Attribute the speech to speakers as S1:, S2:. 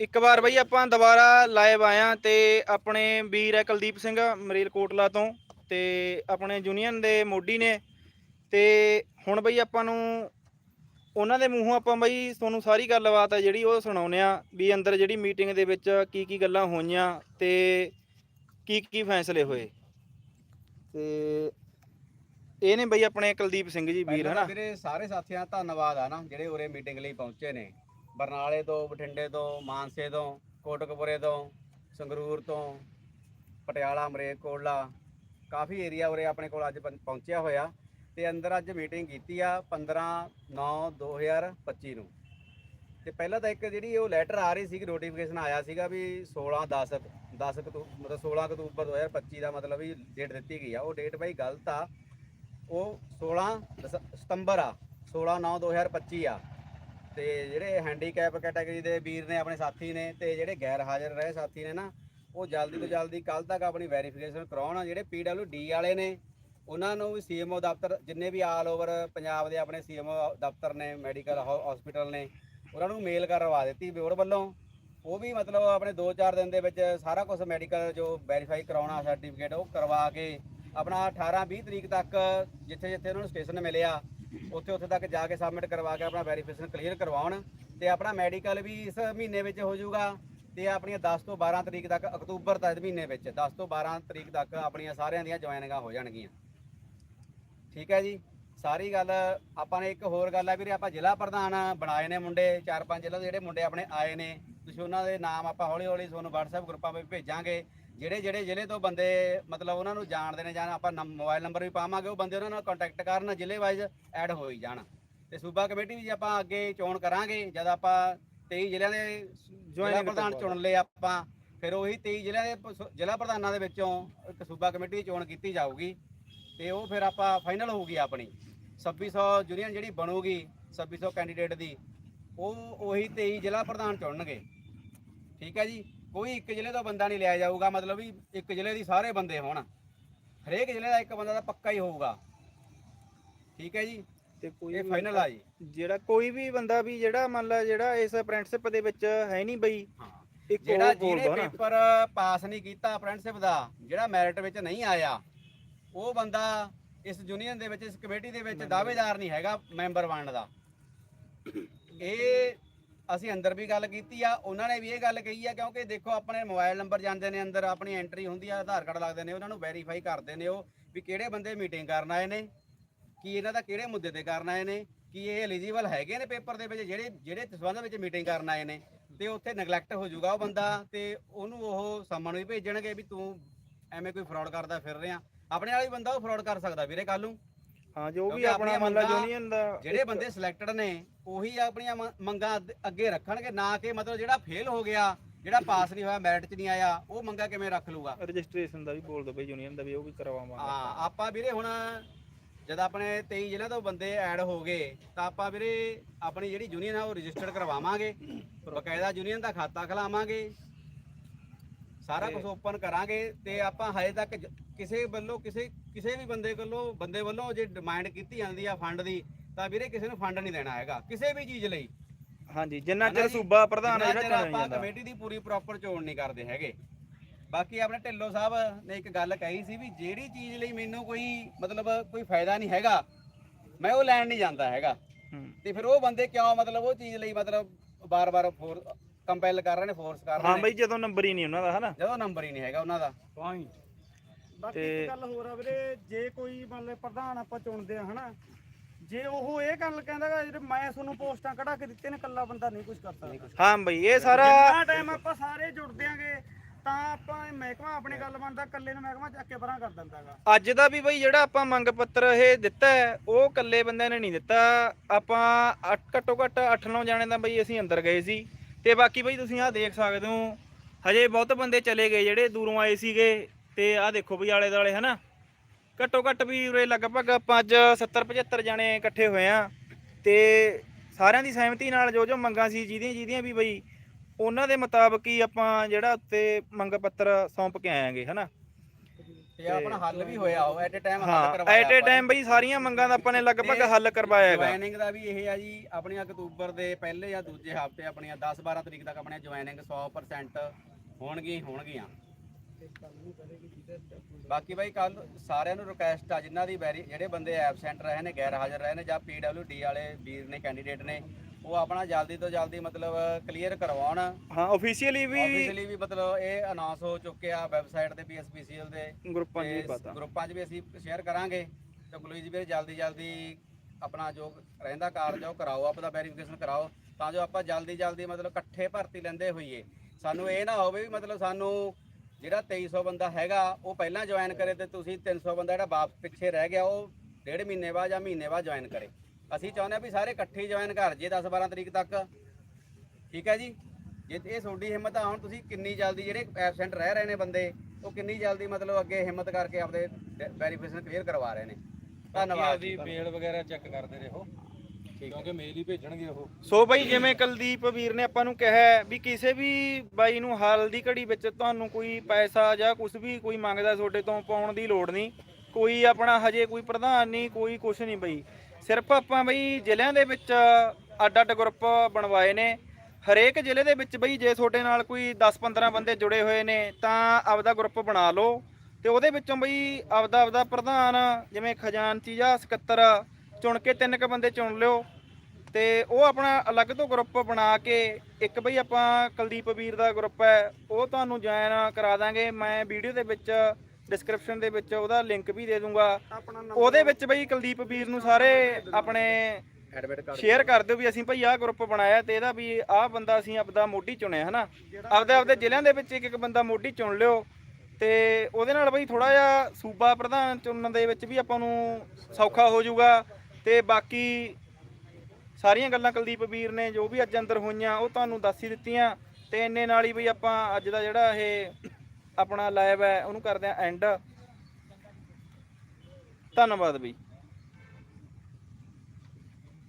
S1: ਇੱਕ ਵਾਰ ਬਈ ਆਪਾਂ ਦੁਬਾਰਾ ਲਾਈਵ ਆਇਆ ਤੇ ਆਪਣੇ ਵੀਰ ਹੈ ਕੁਲਦੀਪ ਸਿੰਘ ਮਰੀਲਕੋਟਲਾ ਤੋਂ ਤੇ ਆਪਣੇ ਯੂਨੀਅਨ ਦੇ ਮੋਢੀ ਨੇ ਤੇ ਹੁਣ ਬਈ ਆਪਾਂ ਨੂੰ ਉਹਨਾਂ ਦੇ ਮੂੰਹੋਂ ਆਪਾਂ ਬਈ ਤੁਹਾਨੂੰ ਸਾਰੀ ਗੱਲਬਾਤ ਹੈ ਜਿਹੜੀ ਉਹ ਸੁਣਾਉਨੇ ਆ ਵੀ ਅੰਦਰ ਜਿਹੜੀ ਮੀਟਿੰਗ ਦੇ ਵਿੱਚ ਕੀ ਕੀ ਗੱਲਾਂ ਹੋਈਆਂ ਤੇ ਕੀ ਕੀ ਫੈਸਲੇ ਹੋਏ। ਤੇ ਇਹ ਨੇ ਬਈ ਆਪਣੇ ਕੁਲਦੀਪ ਸਿੰਘ ਜੀ ਵੀਰ ਹਨਾ?
S2: ਵੀਰੇ ਸਾਰੇ ਸਾਥੀਆਂ ਦਾ ਧੰਨਵਾਦ ਆ ਨਾ ਜਿਹੜੇ ਉਰੇ ਮੀਟਿੰਗ ਲਈ ਪਹੁੰਚੇ ਨੇ। ਬਰਨਾਲੇ ਤੋਂ, ਬਠਿੰਡੇ ਤੋਂ, ਮਾਨਸੇ ਤੋਂ, ਕੋਟਕਪੁਰੇ ਤੋਂ, ਸੰਗਰੂਰ ਤੋਂ, ਪਟਿਆਲਾ ਮਰੇਕੋਟਲਾ ਕਾਫੀ ਏਰੀਆ ਉਰੇ ਆਪਣੇ ਕੋਲ ਅੱਜ ਪਹੁੰ- ਪਹੁੰਚਿਆ ਹੋਇਆ ਤੇ ਅੰਦਰ ਅੱਜ ਮੀਟਿੰਗ ਕੀਤੀ ਆ 15 9 2025 ਨੂੰ। ਤੇ ਪਹਿਲਾਂ ਤਾਂ ਇੱਕ ਜਿਹੜੀ ਉਹ ਲੈਟਰ ਆ ਰਹੀ ਸੀ ਨੋਟੀਫਿਕੇਸ਼ਨ ਆਇਆ ਸੀਗਾ ਵੀ 16 10 10 ਅਕਤੂਬਰ ਮਤਲਬ 16 ਅਕਤੂਬਰ 2025 ਦਾ ਮਤਲਬ ਵੀ ਡੇਟ ਦਿੱਤੀ ਗਈ ਆ। ਉਹ ਡੇਟ ਬਾਈ ਗਲਤ ਆ। ਉਹ 16 ਦਸ- ਸਤੰਬਰ ਆ 16 9 2025 ਆ। ਤੇ ਜਿਹੜੇ ਹੈਂਡੀਕੈਪ ਕੈਟਾਗਰੀ ਦੇ ਵੀਰ ਨੇ, ਆਪਣੇ ਸਾਥੀ ਨੇ ਤੇ ਜਿਹੜੇ ਗੈਰ ਹਾਜ਼ਰ ਰਹੇ ਸਾਥੀ ਨੇ ਨਾ, ਉਹ ਜਲਦੀ ਤੋਂ ਜਲਦੀ ਕੱਲ ਤੱਕ ਆਪਣੀ ਵੈਰੀਫਿਕੇਸ਼ਨ ਕਰਾਉਣ। ਜਿਹੜੇ ਡੀ ਵਾਲੇ ਨੇ, ਉਹਨਾਂ ਨੂੰ ਵੀ ਸੀਐਮਓ ਦਫ਼ਤਰ, ਜਿੰਨੇ ਵੀ ਆਲ ਓਵਰ ਪੰਜਾਬ ਦੇ ਆਪਣੇ ਸੀਐਮਓ ਦਫ਼ਤਰ ਨੇ ਮੈਡੀਕਲ ਹਸਪੀਟਲ ਨੇ, ਉਹਨਾਂ ਨੂੰ ਮੇਲ ਕਰਵਾ ਦਿੱਤੀ ਬੋਰਡ ਵੱਲੋਂ। ਉਹ ਵੀ ਮਤਲਬ ਆਪਣੇ 2-4 ਦਿਨ ਦੇ ਵਿੱਚ ਸਾਰਾ ਕੁਝ ਮੈਡੀਕਲ ਜੋ ਵੈਰੀਫਾਈ ਕਰਾਉਣਾ ਸਰਟੀਫਿਕੇਟ ਉਹ ਕਰਵਾ ਕੇ ਆਪਣਾ 18-20 ਤਰੀਕ ਤੱਕ ਜਿੱਥੇ ਜਿੱਥੇ ਉਹਨਾਂ ਨੂੰ ਸਟੇਸ਼ਨ ਮਿਲਿਆ ਉੱਥੇ ਉੱਥੇ ਤੱਕ ਜਾ ਕੇ ਸਬਮਿਟ ਕਰਵਾ ਕੇ ਆਪਣਾ ਵੈਰੀਫਿਕੇਸ਼ਨ ਕਲੀਅਰ ਕਰਵਾਉਣ ਤੇ ਆਪਣਾ ਮੈਡੀਕਲ ਵੀ ਇਸ ਮਹੀਨੇ ਵਿੱਚ ਹੋ ਜਾਊਗਾ ਤੇ ਆਪਣੀਆਂ 10 ਤੋਂ 12 ਤਰੀਕ ਤੱਕ ਅਕਤੂਬਰ ਤੱਕ ਮਹੀਨੇ ਵਿੱਚ 10 ਤੋਂ 12 ਤਰੀਕ ਤੱਕ ਆਪਣੀਆਂ ਸਾਰਿਆਂ ਦੀਆਂ ਜੁਆਇਨਿੰਗਾਂ ਹੋ ਜਾਣਗੀਆਂ। ਠੀਕ ਹੈ ਜੀ? ਸਾਰੀ ਗੱਲ ਆਪਾਂ ਨੇ ਇੱਕ ਹੋਰ ਗੱਲ ਆ ਵੀਰੇ, ਆਪਾਂ ਜ਼ਿਲ੍ਹਾ ਪ੍ਰਧਾਨ ਬਣਾਏ ਨੇ ਮੁੰਡੇ, ਚਾਰ ਪੰਜ ਜ਼ਿਲ੍ਹਾ ਦੇ ਜਿਹੜੇ ਮੁੰਡੇ ਆਪਣੇ ਆਏ ਨੇ, ਤੁਸੀਂ ਉਹਨਾਂ ਦੇ ਨਾਮ ਆਪਾਂ ਹੌਲੀ ਹੌਲੀ ਤੁਹਾਨੂੰ WhatsApp ਗਰੁੱਪਾਂ ਵਿੱਚ ਭੇਜਾਂਗੇ। ਜਿਹੜੇ ਜਿਹੜੇ ਜ਼ਿਲ੍ਹੇ ਤੋਂ ਬੰਦੇ ਮਤਲਬ ਉਹਨਾਂ ਨੂੰ ਜਾਣਦੇ ਨੇ ਜਾਂ ਆਪਾਂ ਮੋਬਾਈਲ ਨੰਬਰ ਵੀ ਪਾਵਾਂਗੇ ਉਹ ਬੰਦੇ ਉਹਨਾਂ ਨਾਲ ਕੰਟੈਕਟ ਕਰਨ ਜ਼ਿਲ੍ਹੇ ਵਾਈਜ਼ ਐਡ ਹੋਈ ਜਾਣ। ਤੇ ਸੂਬਾ ਕਮੇਟੀ ਵੀ ਜੇ ਆਪਾਂ ਅੱਗੇ ਚੋਣ ਕਰਾਂਗੇ ਜਦ ਆਪਾਂ 23 ਜ਼ਿਲ੍ਹਿਆਂ ਦੇ ਜ਼ਿਲ੍ਹਾ ਪ੍ਰਧਾਨ ਚੁਣ ਲਏ ਆਪਾਂ ਫਿਰ ਉਹੀ 23 ਜ਼ਿਲ੍ਹਿਆਂ ਦੇ ਜ਼ਿਲ੍ਹਾ ਪ੍ਰਧਾਨਾਂ ਦੇ ਵਿੱਚੋਂ ਇੱਕ ਸੂਬਾ ਕਮੇਟੀ ਦੀ ਚੋਣ ਕੀਤੀ ਜਾਊਗੀ। ਤੇ ਉਹ ਫਿਰ ਆਪਾਂ ਫਾਈਨਲ ਹੋਊਗੀ ਆਪਣੀ। 2600 ਯੂਨੀਅਨ ਜਿਹੜੀ ਬਣੂਗੀ 2600 ਕੈਂਡੀਡੇਟ ਦੀ ਉਹ ਉਹੀ 23 ਜ਼ਿਲ੍ਹਾ ਪ੍ਰਧਾਨ ਚੁਣਨਗੇ। ਠੀਕ ਹੈ ਜੀ? ਕੋਈ ਇੱਕ ਜ਼ਿਲ੍ਹੇ ਤੋਂ ਬੰਦਾ ਨਹੀਂ ਲਿਆ ਜਾਊਗਾ ਮਤਲਬ ਵੀ ਇੱਕ ਜ਼ਿਲ੍ਹੇ ਦੀ ਸਾਰੇ ਬੰਦੇ ਹੋਣ। ਹਰੇਕ ਜ਼ਿਲ੍ਹੇ ਦਾ ਇੱਕ ਬੰਦਾ ਤਾਂ ਪੱਕਾ ਹੀ ਹੋਊਗਾ। ਠੀਕ ਹੈ ਜੀ?
S1: ਤੇ ਕੋਈ
S2: ਇਹ ਫਾਈਨਲ ਆ ਜੀ।
S1: ਜਿਹੜਾ ਕੋਈ ਵੀ ਬੰਦਾ ਵੀ ਜਿਹੜਾ ਮੰਨ ਲਾ ਜਿਹੜਾ ਇਸ ਅਪ੍ਰੈਂਟਿਸਸ਼ਿਪ ਦੇ ਵਿੱਚ ਹੈ ਨਹੀਂ ਬਈ ਇੱਕ
S2: ਜਿਹੜਾ ਜਿਹਨੇ
S1: ਦੋ
S2: ਪੇਪਰ ਪਾਸ ਨਹੀਂ ਕੀਤਾ ਅਪ੍ਰੈਂਟਿਸਸ਼ਿਪ ਦਾ ਜਿਹੜਾ ਮੈਰਿਟ ਵਿੱਚ ਨਹੀਂ ਆਇਆ ਉਹ ਬੰਦਾ ਇਸ ਯੂਨੀਅਨ ਦੇ ਵਿੱਚ ਇਸ ਕਮੇਟੀ ਦੇ ਵਿੱਚ ਦਾਅਵੇਦਾਰ ਨਹੀਂ ਹੈਗਾ ਮੈਂਬਰ ਬਣਨ ਦਾ। ਇਹ ਅਸੀਂ ਅੰਦਰ ਵੀ ਗੱਲ ਕੀਤੀ ਆ, ਉਹਨਾਂ ਨੇ ਵੀ ਇਹ ਗੱਲ ਕਹੀ ਆ, ਕਿਉਂਕਿ ਦੇਖੋ ਆਪਣੇ ਮੋਬਾਈਲ ਨੰਬਰ ਜਾਂਦੇ ਨੇ ਅੰਦਰ, ਆਪਣੀ ਐਂਟਰੀ ਹੁੰਦੀ ਆ, ਆਧਾਰ ਕਾਰਡ ਲੱਗਦੇ ਨੇ, ਉਹਨਾਂ ਨੂੰ ਵੈਰੀਫਾਈ ਕਰਦੇ ਨੇ ਉਹ ਵੀ ਕਿਹੜੇ ਬੰਦੇ ਮੀਟਿੰਗ ਕਰਨ ਆਏ ਨੇ, ਕੀ ਇਹਨਾਂ ਦਾ ਕਿਹੜੇ ਮੁੱਦੇ ਤੇ ਕਰਨ ਆਏ ਨੇ, ਕੀ ਇਹ ਐਲੀਜੀਬਲ ਹੈਗੇ ਨੇ ਪੇਪਰ ਦੇ ਵਿੱਚ, ਜਿਹੜੇ ਜਿਹੜੇ ਸੰਬੰਧ ਵਿੱਚ ਮੀਟਿੰਗ ਕਰਨ ਆਏ ਨੇ, ਤੇ ਉੱਥੇ ਨੈਗਲੈਕਟ ਹੋ ਜਾਊਗਾ ਉਹ ਬੰਦਾ, ਤੇ ਉਹਨੂੰ ਉਹ ਸਾਮਾਨ ਵੀ ਭੇਜਣਗੇ ਵੀ ਤੂੰ ਐਵੇਂ ਕੋਈ ਫਰਾਡ ਕਰਦਾ ਫਿਰ ਰਿਹਾ। ਆਪਣੇ ਵਾਲਾ ਵੀ ਬੰਦਾ ਉਹ ਫਰਾਡ ਕਰ ਸਕਦਾ ਵੀਰੇ ਕੱਲ ਨੂੰ।
S1: ਹਾਂ ਜੋ ਵੀ
S2: ਕਿਉਂਕਿ
S1: ਆਪਣਾ
S2: ਆਪਣੀਆਂ
S1: ਮੰਨ ਲਾ
S2: ਮੰਗਾਂ-
S1: ਯੂਨੀਅਨ ਦਾ
S2: ਜਿਹੜੇ
S1: ਇੱਕ-
S2: ਬੰਦੇ ਸਿਲੈਕਟਡ ਨੇ ਉਹੀ ਆਪਣੀਆਂ ਮ- ਮੰਗਾਂ ਅੱਧ- ਅੱਗੇ ਰੱਖਣਗੇ ਨਾ ਕਿ ਮਤਲਬ ਜਿਹੜਾ ਫੇਲ ਹੋ ਗਿਆ ਜਿਹੜਾ ਪਾਸ ਨਹੀਂ ਹੋਇਆ ਮੈਰਿਟ 'ਚ ਨਹੀਂ ਆਇਆ ਉਹ ਮੰਗਾ ਕਿਵੇਂ ਰੱਖ ਲੂਗਾ
S1: ਰਜਿਸਟ੍ਰੇਸ਼ਨ ਦਾ ਵੀ ਬੋਲ ਦੋ ਬਈ ਯੂਨੀਅਨ ਦਾ ਵੀ ਉਹ ਵੀ ਕਰਵਾਵਾਂਗੇ
S2: ਹਾਂ ਆਪਾਂ। ਵੀਰੇ ਹੁਣ ਜਦ ਆਪਣੇ 23 ਜ਼ਿਲ੍ਹਿਆਂ ਤੋਂ ਬੰਦੇ ਐਡ ਹੋ ਗਏ ਤਾਂ ਆਪਾਂ ਵੀਰੇ ਆਪਣੀ ਜਿਹੜੀ ਯੂਨੀਅਨ ਆ ਉਹ ਰਜਿਸਟਰਡ ਕਰਵਾਵਾਂਗੇ। ਬਕਾਇਦਾ ਯੂਨੀਅਨ ਦਾ ਖਾਤਾ ਖਲਾਵਾਂਗੇ। ਸਾਰਾ ਕੁਝ ਓਪਨ ਕਰਾਂਗੇ ਤੇ ਆਪਾਂ ਹਜੇ ਤੱਕ ਜ- ਕਿਸੇ ਵੱਲੋਂ ਕਿਸੇ ਕਿਸੇ ਵੀ ਬੰਦੇ ਵੱਲੋਂ ਬੰਦੇ ਵੱਲੋਂ ਜੇ ਡਿਮਾਂਡ ਕੀਤੀ ਜਾਂਦੀ ਆ ਫੰਡ ਦੀ ਤਾਂ ਵੀਰੇ ਕਿਸੇ ਨੂੰ ਫੰਡ ਨਹੀਂ ਦੇਣਾ ਹੈਗਾ ਕਿਸੇ ਵੀ ਚੀਜ਼ ਲਈ
S1: ਹਾਂਜੀ ਜਿੰਨਾ ਚਿਰ? ਸੂਬਾ ਪ੍ਰਧਾਨ ਜਿਹੜਾ ਚੁਣਿਆ
S2: ਆਪਾਂ
S1: ਜਾਂਦਾ
S2: ਕਮੇਟੀ ਦੀ ਪੂਰੀ ਪ੍ਰੋਪਰ ਚੋਣ ਨਹੀਂ ਕਰਦੇ ਹੈਗੇ ਬਾਕੀ ਆਪਣੇ ਢਿੱਲੋਂ ਸਾਹਿਬ ਨੇ ਇੱਕ ਗੱਲ ਕਹੀ ਸੀ ਵੀ ਜਿਹੜੀ ਚੀਜ਼ ਲਈ ਮੈਨੂੰ ਕੋਈ ਮਤਲਬ ਕੋਈ ਫਾਇਦਾ ਨਹੀਂ ਹੈਗਾ ਮੈਂ ਉਹ ਲੈਣ ਨਹੀਂ ਜਾਂਦਾ ਹੈਗਾ
S1: ਹੂੰ।
S2: ਤੇ ਫਿਰ ਉਹ ਬੰਦੇ ਕਿਉਂ ਮਤਲਬ ਉਹ ਚੀਜ਼ ਲਈ ਮਤਲਬ ਬਾਰ-ਬਾਰ ਫੋਰ ਕੰਪੈਲ ਕਰ ਰਹੇ ਨੇ ਫੋਰਸ ਕਰ
S1: ਹਾਂ
S2: ਰਹੇ ਨੇ।
S1: ਬਈ ਜਦੋਂ ਨੰਬਰ ਹੀ ਨਹੀਂ ਉਹਨਾਂ ਦਾ ਹਨਾ?
S2: ਜਦੋਂ ਨੰਬਰ ਹੀ ਨਹੀਂ ਹੈਗਾ ਉਹਨਾਂ ਦਾ।
S3: ਬਾਕੀ
S1: ਤੇ-
S3: ਇੱਕ ਗੱਲ ਹੋਰ ਆ ਵੀਰੇ ਜੇ ਕੋਈ ਮੰਨ ਲਓ ਪ੍ਰਧਾਨ ਆਪਾਂ ਚੁਣਦੇ ਆ ਹਨਾ? ਜੇ ਉਹ ਇਹ ਗੱਲ ਕਹਿੰਦਾ ਗਾ ਜਿਹੜੇ ਮੈਂ ਤੁਹਾਨੂੰ ਪੋਸਟਾਂ ਕਢਾ ਕੇ ਦਿੱਤੇ ਨੇ ਕੱਲਾ ਬੰਦਾ ਨਹੀਂ ਕੁਝ ਕਰ ਸਕਦਾ।
S1: ਹਾਂ ਬਈ ਇਹ ਸਾਰਾ
S3: ਜਿੰਨਾ ਟਾਈਮ ਆਪਾਂ ਸਾਰੇ ਜੁੜਦੇ ਆਂਗੇ ਤਾਂ ਆਪਾਂ ਇਹ ਮਹਿਕਮਾ ਆਪਣੀ ਗੱਲ ਮੰਨਦਾ ਕੱਲੇ ਨੂੰ ਮਹਿਕਮਾ ਚੱਕ ਕੇ ਪਰਾਂ ਕਰ ਦਿੰਦਾਗਾ
S1: ਅੱਜ ਦਾ ਵੀ ਬਈ ਜਿਹੜਾ ਆਪਾਂ ਮੰਗ ਪੱਤਰ ਇਹ ਦਿੱਤਾ ਹੈ, ਉਹ ਇਕੱਲੇ ਬੰਦਿਆਂ ਨੇ ਨਹੀਂ ਦਿੱਤਾ। ਆਪਾਂ ਅੱਠ- ਘੱਟੋ ਘੱਟ 8-9 ਜਾਣੇ ਤਾਂ ਬਈ ਅਸੀਂ ਅੰਦਰ ਗਏ ਸੀ। ਤੇ ਬਾਕੀ ਬਈ ਤੁਸੀਂ ਆਹ ਦੇਖ ਸਕਦੇ ਹੋ, ਹਜੇ ਬਹੁਤ ਬੰਦੇ ਚਲੇ ਗਏ ਜਿਹੜੇ ਦੂਰੋਂ ਆਏ ਸੀਗੇ, ਤੇ ਆਹ ਦੇਖੋ ਬਈ ਆਲੇ ਦਾਲੇ ਹਨਾ? ਘੱਟੋ ਘੱਟ ਵੀ ਉਰੇ ਲਗਭਗ ਆਪਾਂ ਅੱਜ 70-75 ਜਾਣੇ ਇਕੱਠੇ ਹੋਏ ਆ। ਤੇ ਸਾਰਿਆਂ ਦੀ ਸਹਿਮਤੀ ਨਾਲ ਜੋ ਜੋ ਮੰਗਾਂ ਸੀ, ਜਿਹਦੀਆਂ ਜਿਹਦੀਆਂ ਵੀ ਬਈ, ਉਹਨਾਂ ਦੇ ਮੁਤਾਬਕ ਹੀ ਆਪਾਂ ਜਿਹੜਾ ਉੱਤੇ ਮੰਗ ਪੱਤਰ ਸੌਂਪ ਕੇ ਆਵਾਂਗੇ ਹਨਾ?
S2: ਤੇ ਆਪਣਾ ਹੱਲ ਵੀ ਹੋਇਆ ਉਹ ਐਟ ਅ ਟਾਈਮ ਹੱਲ
S1: ਹਾਂ
S2: ਕਰਵਾਇਆ
S1: ਐਟ ਏ ਟਾਈਮ ਬਈ ਸਾਰੀਆਂ ਮੰਗਾਂ ਦਾ ਆਪਾਂ ਨੇ ਲਗਭਗ ਹੱਲ ਕਰਵਾਇਆ ਹੈਗਾ।
S2: ਜੁਆਇਨਿੰਗ ਦਾ ਵੀ ਇਹ ਆ ਜੀ ਆਪਣੀਆਂ ਅਕਤੂਬਰ ਦੇ ਪਹਿਲੇ ਜਾਂ ਦੂਜੇ ਹਫ਼ਤੇ ਆਪਣੀਆਂ 10 12 ਤਰੀਕ ਤੱਕ ਆਪਣੀਆਂ ਜੁਆਇਨਿੰਗ 100% ਹੋਣਗੀਆਂ ਹੀ ਹੋਣਗੀਆਂ। ਬਾਕੀ ਬਾਈ ਕੱਲ ਸਾਰਿਆਂ ਨੂੰ ਰਿਕੁਐਸਟ ਆ ਜਿਨ੍ਹਾਂ ਦੀ ਵੈਰੀ ਜਿਹੜੇ ਬੰਦੇ ਐਬਸੈਂਟ ਰਹੇ ਨੇ ਗੈਰ ਹਾਜ਼ਰ ਰਹੇ ਨੇ ਜਾਂ ਡੀ ਵਾਲੇ ਵੀਰ ਨੇ ਕੈਂਡੀਡੇਟ ਨੇ ਉਹ ਆਪਣਾ ਜਲਦੀ ਤੋਂ ਜਲਦੀ ਮਤਲਬ ਕਲੀਅਰ ਕਰਵਾਉਣ।
S1: ਹਾਂ ਆਫੀਸ਼ੀਅਲੀ ਵੀ
S2: ਆਫੀਸ਼ੀਅਲੀ ਵੀ ਮਤਲਬ ਇਹ ਅਨਾਉਂਸ ਹੋ ਚੁੱਕਿਆ ਵੈਬਸਾਈਟ ਤੇ ਪੀਐਸਪੀਸੀਐਲ ਦੇ।
S1: ਗਰੁੱਪਾਂ 'ਚ ਵੀ ਪਤਾ।
S2: ਗਰੁੱਪਾਂ 'ਚ ਵੀ ਅਸੀਂ ਸ਼ੇਅਰ ਕਰਾਂਗੇ। ਤੇ ਗੁਲਵੀਰ ਜੀ ਵੀਰੇ ਜਲਦੀ ਜਲਦੀ ਆਪਣਾ ਜੋ ਰਹਿੰਦਾ ਕਾਰਜ ਆ ਉਹ ਕਰਾਓ ਆਪਦਾ ਵੈਰੀਫਿਕੇਸ਼ਨ ਕਰਾਓ। ਤਾਂ ਜੋ ਆਪਾਂ ਜਲਦੀ ਜਲਦੀ ਮਤਲਬ ਇਕੱਠੇ ਭਰਤੀ ਲੈਂਦੇ ਹੋਈਏ। ਸਾਨੂੰ ਇਹ ਨਾ ਹੋਵੇ ਵੀ ਮਤਲਬ ਸਾਨੂੰ ਜਿਹੜਾ 2300 ਬੰਦਾ ਹੈਗਾ ਉਹ ਪਹਿਲਾਂ ਜੁਆਇਨ ਕਰੇ ਤੇ ਤੁਸੀਂ 300 ਬੰਦਾ ਜਿਹੜਾ ਵਾਪਸ ਪਿੱਛੇ ਰਹਿ ਗਿਆ ਉਹ ਡੇਢ ਮਹੀਨੇ ਬਾਅਦ ਜਾਂ ਮਹੀਨੇ ਬਾਅਦ ਜੁਆਇਨ ਕਰੇ। ਅਸੀਂ ਚਾਹੁੰਦੇ ਹਾਂ ਵੀ ਸਾਰੇ ਇਕੱਠੇ ਜੁਆਇਨ ਕਰ ਜੇ 10 12 ਤਰੀਕ ਤੱਕ। ਠੀਕ ਹੈ ਜੀ? ਜੇ ਇਹ ਤੁਹਾਡੀ ਹਿੰਮਤ ਆ ਹੁਣ ਤੁਸੀਂ ਕਿੰਨੀ ਜਲਦੀ ਜਿਹੜੇ ਐਬਸੈਂਟ ਰਹਿ ਰਹੇ ਨੇ ਬੰਦੇ ਉਹ ਕਿੰਨੀ ਜਲਦੀ ਮਤਲਬ ਅੱਗੇ ਹਿੰਮਤ ਕਰਕੇ ਆਪਦੇ ਵੈਰੀਫਿਕੇਸ਼ਨ ਕਲੀਅਰ ਕਰਵਾ ਰਹੇ ਨੇ। ਧੰਨਵਾਦ
S4: ਦੀ ਮੇਲ ਵਗੈਰਾ ਚੈੱਕ ਕਰਦੇ ਰਹੋ। ਕਿਉਂਕਿ ਮੇਲ ਹੀ ਭੇਜਣਗੇ ਉਹ।
S1: ਸੋ ਬਾਈ ਜਿਵੇਂ ਕੁਲਦੀਪ ਵੀਰ ਨੇ ਆਪਾਂ ਨੂੰ ਕਿਹਾ ਵੀ ਕਿਸੇ ਵੀ ਬਾਈ ਨੂੰ ਹਾਲ ਦੀ ਘੜੀ ਵਿੱਚ ਤੁਹਾਨੂੰ ਕੋਈ ਪੈਸਾ ਜਾਂ ਕੁਝ ਵੀ ਕੋਈ ਮੰਗਦਾ ਤੁਹਾਡੇ ਤੋਂ ਪਾਉਣ ਦੀ ਲੋੜ ਨਹੀਂ। ਕੋਈ ਆਪਣਾ ਹਜੇ ਕੋਈ ਪ੍ਰਧਾਨ ਨਹੀਂ ਕੋਈ ਕੁਝ ਨਹੀਂ ਬਈ। ਸਿਰਫ ਆਪਾਂ ਬਈ ਜ਼ਿਲ੍ਹਿਆਂ ਦੇ ਵਿੱਚ ਅੱਡ ਅੱਡ ਗਰੁੱਪ ਬਣਵਾਏ ਨੇ। ਹਰੇਕ ਜ਼ਿਲ੍ਹੇ ਦੇ ਵਿੱਚ ਬਈ ਜੇ ਤੁਹਾਡੇ ਨਾਲ ਕੋਈ 10-15 ਬੰਦੇ ਜੁੜੇ ਹੋਏ ਨੇ, ਤਾਂ ਆਪਦਾ ਗਰੁੱਪ ਬਣਾ ਲਓ। ਤੇ ਉਹਦੇ ਵਿੱਚੋਂ ਬਈ ਆਪਦਾ ਆਪਦਾ ਪ੍ਰਧਾਨ, ਜਿਵੇਂ ਖਜ਼ਾਨਚੀ ਜਾਂ ਸਕੱਤਰ ਚੁਣ ਕੇ ਤਿੰਨ ਕ ਬੰਦੇ ਚੁਣ ਲਿਓ। ਤੇ ਉਹ ਆਪਣਾ ਅਲੱਗ ਤੋਂ ਗਰੁੱਪ ਬਣਾ ਕੇ ਇੱਕ ਬਈ ਆਪਾਂ ਕੁਲਦੀਪ ਵੀਰ ਦਾ ਗਰੁੱਪ ਹੈ, ਉਹ ਤੁਹਾਨੂੰ ਜੁਆਇਨ ਕਰਾ ਦਾਂਗੇ। ਮੈਂ ਵੀਡੀਓ ਦੇ ਵਿੱਚ ਡਿਸਕ੍ਰਿਪਸ਼ਨ ਦੇ ਵਿੱਚ ਉਹਦਾ ਲਿੰਕ ਵੀ ਦੇ ਦੂੰਗਾ। ਉਹਦੇ ਵਿੱਚ ਬਈ ਕੁਲਦੀਪ ਵੀਰ ਨੂੰ ਸਾਰੇ ਆਪਣੇ
S2: ਐਡਮਿਟ ਕਰ
S1: ਸ਼ੇਅਰ ਕਰ ਦਿਓ ਵੀ ਅਸੀਂ ਭਾਈ ਆਹ ਗਰੁੱਪ ਬਣਾਇਆ ਤੇ ਇਹਦਾ ਵੀ ਆਹ ਬੰਦਾ ਅਸੀਂ ਆਪਦਾ ਮੋਢੀ ਚੁਣਿਆ ਹਨਾ? ਆਪਦੇ ਆਪਦੇ ਜ਼ਿਲ੍ਹਿਆਂ ਦੇ ਵਿੱਚ ਇੱਕ ਇੱਕ ਬੰਦਾ ਮੋਢੀ ਚੁਣ ਲਿਓ ਤੇ ਉਹਦੇ ਨਾਲ ਬਈ ਥੋੜਾ ਜਿਹਾ ਸੂਬਾ ਪ੍ਰਧਾਨ ਚੁਣਨ ਦੇ ਵਿੱਚ ਵੀ ਆਪਾਂ ਨੂੰ ਸੌਖਾ ਹੋ ਜਾਊਗਾ ਤੇ ਬਾਕੀ ਸਾਰੀਆਂ ਗੱਲਾਂ ਕੁਲਦੀਪ ਵੀਰ ਨੇ ਜੋ ਵੀ ਅੱਜ ਅੰਦਰ ਹੋਈਆਂ ਉਹ ਤੁਹਾਨੂੰ ਦੱਸ ਹੀ ਦਿੱਤੀਆਂ ਤੇ ਇੰਨੇ ਨਾਲ ਹੀ ਬਈ ਆਪਾਂ ਅੱਜ ਦਾ ਜਿਹੜਾ ਇਹ ਆਪਣਾ ਲਾਈਵ ਹੈ ਉਹਨੂੰ ਕਰਦੇ ਆਂ ਐਂਡ ਧੰਨਵਾਦ ਬਈ।